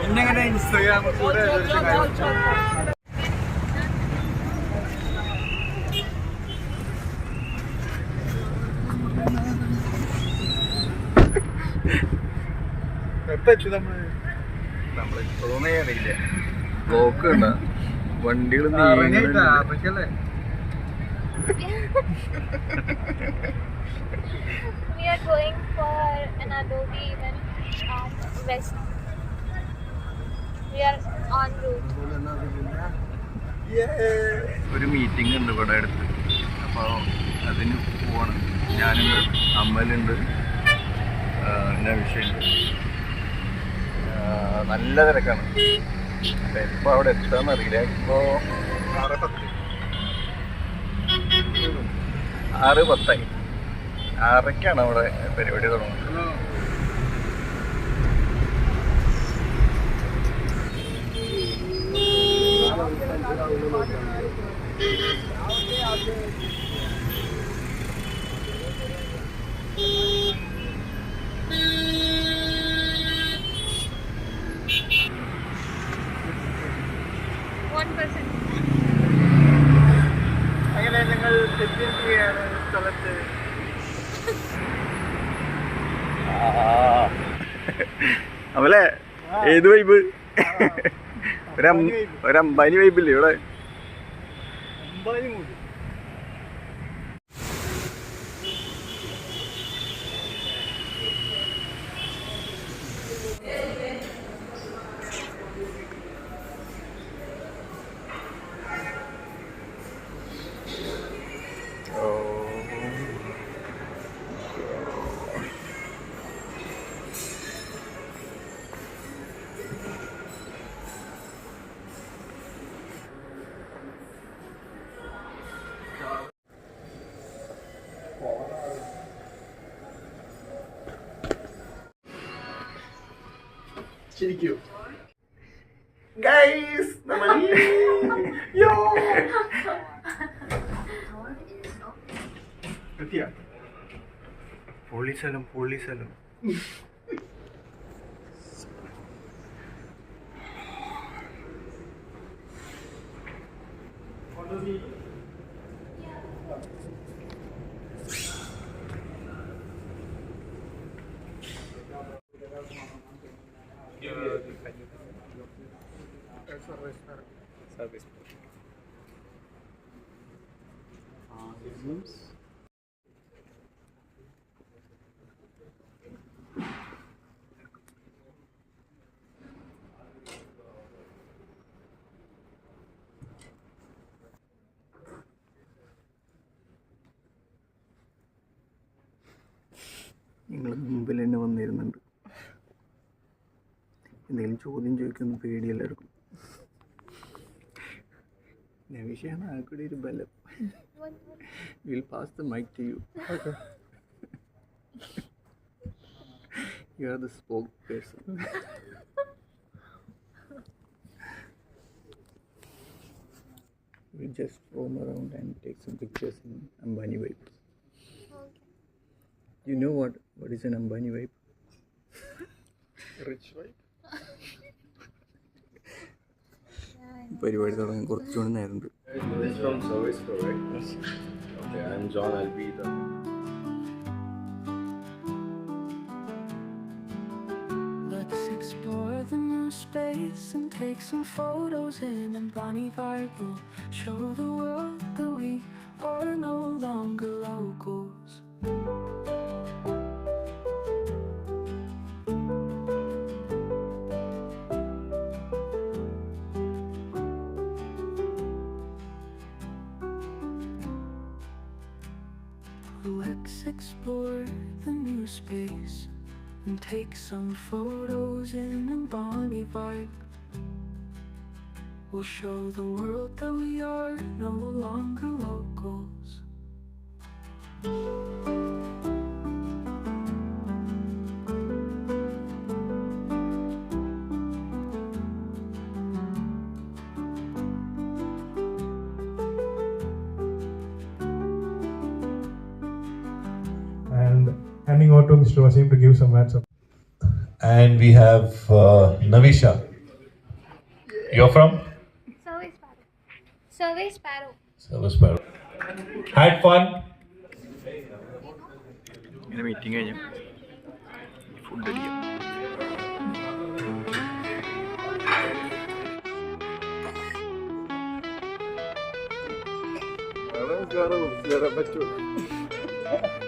പിന്നെങ്ങനെ ഇൻസ്റ്റാഗ്രാമിൽ കൂടെ എപ്പോ എത്തി നമ്മൾ? അറിയില്ല. ബ്ലോക്ക് ഉണ്ട വണ്ടികൾ അതൊക്കെയല്ലേ We are going for an Adobe event at West. We are on route. ഒരു മീറ്റിംഗ് ഉണ്ട് ഇവിടെ അടുത്ത്. അപ്പോൾ അതിന് പോവാണ്. ഞാനുണ്ട് അമ്മലുണ്ട് വിഷയമുണ്ട് നല്ല തിരക്കാണ്. അപ്പൊ എപ്പോൾ അവിടെ എത്താന്ന് അറിയില്ല. ഇപ്പോൾ ആറ് പത്ത്. ആറ് പത്തായി ആറരയ്ക്കാണ് അവിടെ പരിപാടി തുടങ്ങുന്നത് One percent. അങ്ങനെ ഞങ്ങൾ സ്ഥലത്ത് അവലെ ഏത് വൈബ് ഒരു അം- ഒരു അമ്പാനി വൈബില്ലേ ഇവിടെ? അമ്പാനി മൂടി ചിരിക്കൂ. ഗൈസ് നമ്മൾ യോ. എത്തിയാ പൊള്ളി സ്ഥലം പൊള്ളി സ്ഥലം നിങ്ങൾ മുമ്പിൽ തന്നെ വന്നിരുന്നുണ്ട്. എന്തെങ്കിലും ചോദ്യം ചോദിക്കുന്ന പേടിയല്ലായിരിക്കും നവിഷയാണ് ആൾക്കൂടെ ഒരു ബലം. Will pass the mic to you you are the spoke person We just roam around and take some pictures in Ambani vibes. You know what what is an Ambani vibe? Rich Y പരിപാടി തുടങ്ങാൻ കുറച്ചുകൂടി നേരമുണ്ട് It's from Service Pro, right? Okay, I'm John. I'll be the. Let's explore the new space and take some photos in and Bonnie Vibe will show the world that we are no longer Let's explore the new space and take some photos in a Bonnie vibe. We'll show the world that we are no longer locals. over to Mr. Wasim to give some answers, And we have uh, Navisha. You're from? Service Sparrow. Service Sparrow. Had fun? In a meeting, eh, yeah. Food Hello, You're a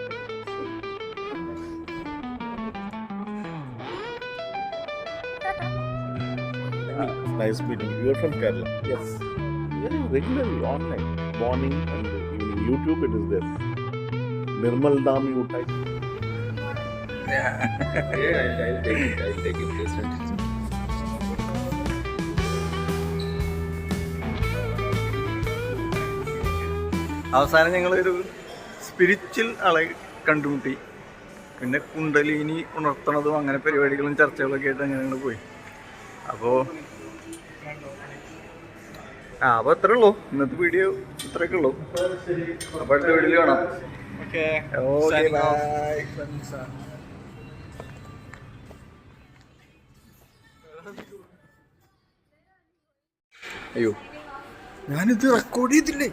Nice meeting you. You are from Kerala. Yes. Very regularly online, morning and evening. YouTube it is there. Nirmal Dam you type. Yeah, I'll, I'll take it. I'll take it. Yes. അവസാനം ഞങ്ങളൊരു spiritual ആളെ കണ്ടുമുട്ടി പിന്നെ കുണ്ടലിനി ഉണർത്തണതും അങ്ങനെ പരിപാടികളും ചർച്ചകളൊക്കെ ആയിട്ട് അങ്ങനെ ഞങ്ങൾ പോയി അപ്പോൾ ആ അപ്പോൾ അത്രേ ഉള്ളൂ. ഇന്നത്തെ വീഡിയോ ഇത്രയൊക്കെ ഉള്ളൂ. അപ്പോൾ അടുത്ത വീഡിയോയിൽ കാണാം. ഓക്കെ. ഓക്കെ ബൈ അയ്യോ. ഞാനിത് റെക്കോർഡ് ചെയ്തില്ലേ?